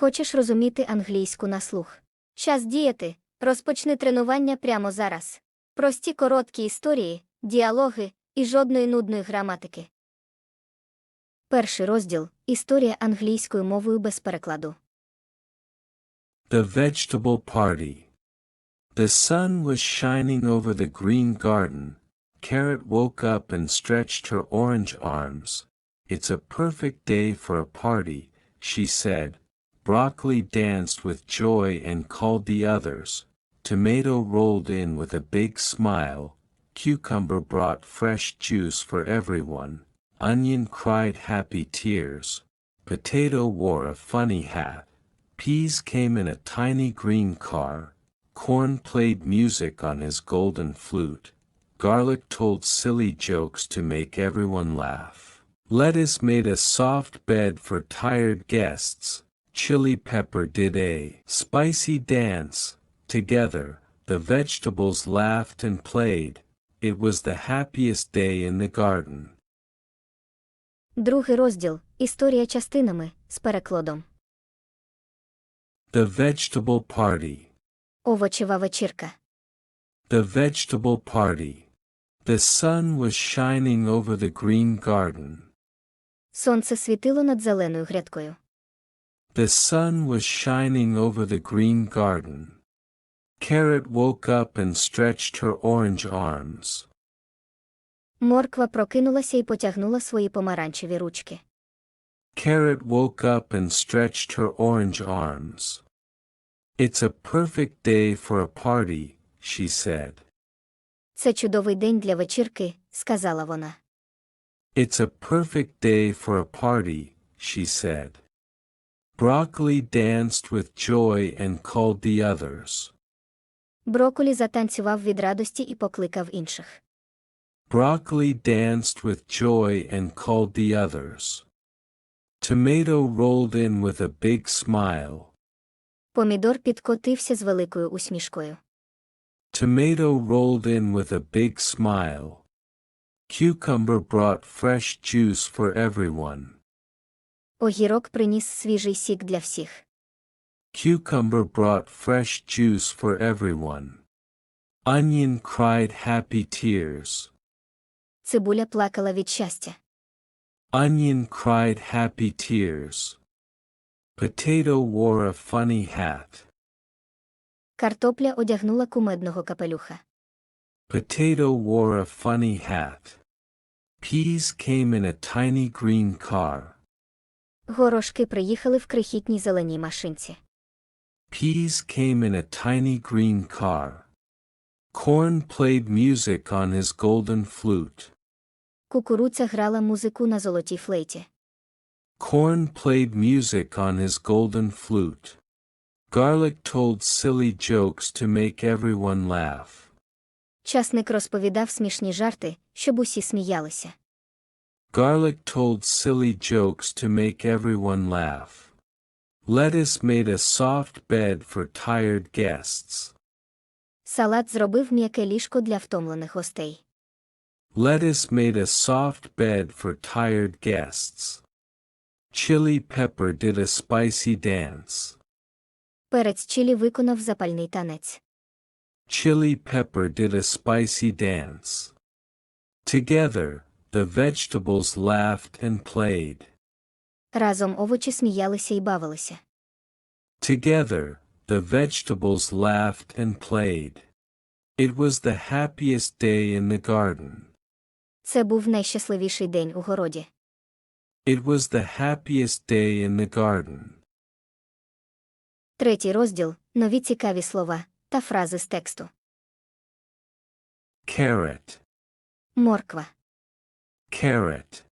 Хочеш розуміти англійську на слух? Час діяти. Розпочни тренування прямо зараз. Прості короткі історії, діалоги і жодної нудної граматики. Перший розділ Історія англійською мовою без перекладу. The Vegetable Party. The sun was shining over the green garden. Carrot woke up and stretched her orange arms. It's a perfect day for a party, she said. Broccoli danced with joy and called the others. Tomato rolled in with a big smile. Cucumber brought fresh juice for everyone. Onion cried happy tears. Potato wore a funny hat. Peas came in a tiny green car. Corn played music on his golden flute. Garlic told silly jokes to make everyone laugh. Lettuce made a soft bed for tired guests. Chili pepper did a spicy dance. Together, the vegetables laughed and played. It was the happiest day in the garden. Другий розділ Історія частинами з перекладом. The vegetable party. Овочева вечірка. The vegetable party. The sun was shining over the green garden. Сонце світило над зеленою грядкою. The sun was shining over the green garden. Carrot woke up and stretched her orange arms. Морква прокинулася і потягнула свої помаранчеві ручки. Carrot woke up and stretched her orange arms. It's a perfect day for a party, she said. Це чудовий день для вечірки, сказала вона. It's a perfect day for a party, she said. Broccoli danced with joy and called the others. Броколі затанцював від радості і покликав інших. Broccoli danced with joy and called the others. Tomato rolled in with a big smile. Помідор підкотився з великою усмішкою. Tomato rolled in with a big smile. Cucumber brought fresh juice for everyone. Огірок приніс свіжий сік для всіх. Cucumber brought fresh juice for everyone. Onion cried happy tears. Цибуля плакала від щастя. Onion cried happy tears. Potato wore a funny hat. Картопля одягнула кумедного капелюха. Potato wore a funny hat. Peas came in a tiny green car. Горошки приїхали в крихітній зеленій машинці. Peas came in a tiny green car. Corn played music on his golden flute. Кукуруця грала музику на золотій флейті. Corn played music on his golden flute. Garlic told silly jokes to make everyone laugh. Часник розповідав смішні жарти, щоб усі сміялися. Garlic told silly jokes to make everyone laugh. Lettuce made a soft bed for tired guests. Салат зробив м'яке ліжко для втомлених гостей. Lettuce made a soft bed for tired guests. Chili pepper did a spicy dance. Перець чилі виконав запальний танець. Chili pepper did a spicy dance. Together, the vegetables laughed and played. Разом овочі сміялися і бавилися. Together, the vegetables laughed and played. It was the happiest day in the garden. Це був найщасливіший день у городі. It was the happiest day in the garden. Третій розділ нові цікаві слова та фрази з тексту. Carrot, Морква, carrot.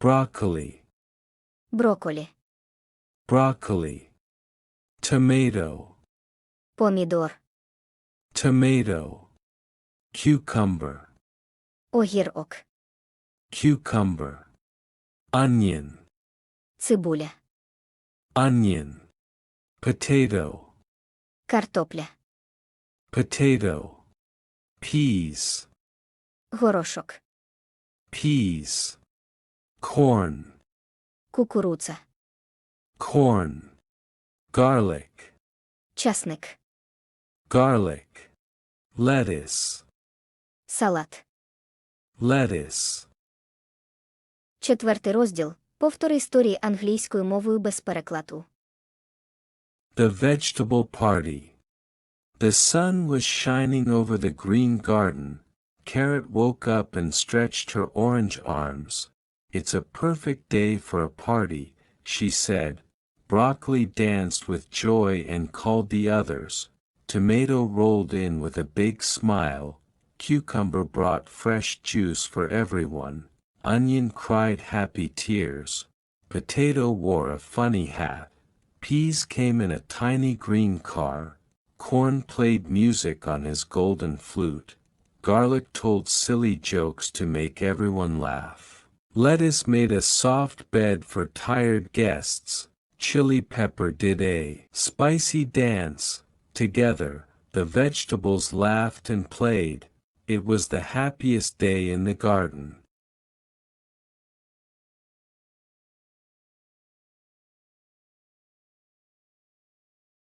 Broccoli, броколі, broccoli. Tomato, помідор, tomato. Cucumber, огірок, cucumber. Onion, цибуля, onion. Potato, картопля, potato. Peas, горошок, peas. Corn, кукуруца, corn. garlic, часник, garlic, lettuce, салат. lettuce. Четвертий розділ повтори історії англійською мовою без перекладу. The vegetable party. The sun was shining over the green garden. Carrot woke up and stretched her orange arms. It's a perfect day for a party, she said. Broccoli danced with joy and called the others. Tomato rolled in with a big smile. Cucumber brought fresh juice for everyone. Onion cried happy tears. Potato wore a funny hat. Peas came in a tiny green car. Corn played music on his golden flute. Garlic told silly jokes to make everyone laugh. Lettuce made a soft bed for tired guests. Chili pepper did a spicy dance. Together, the vegetables laughed and played. It was the happiest day in the garden.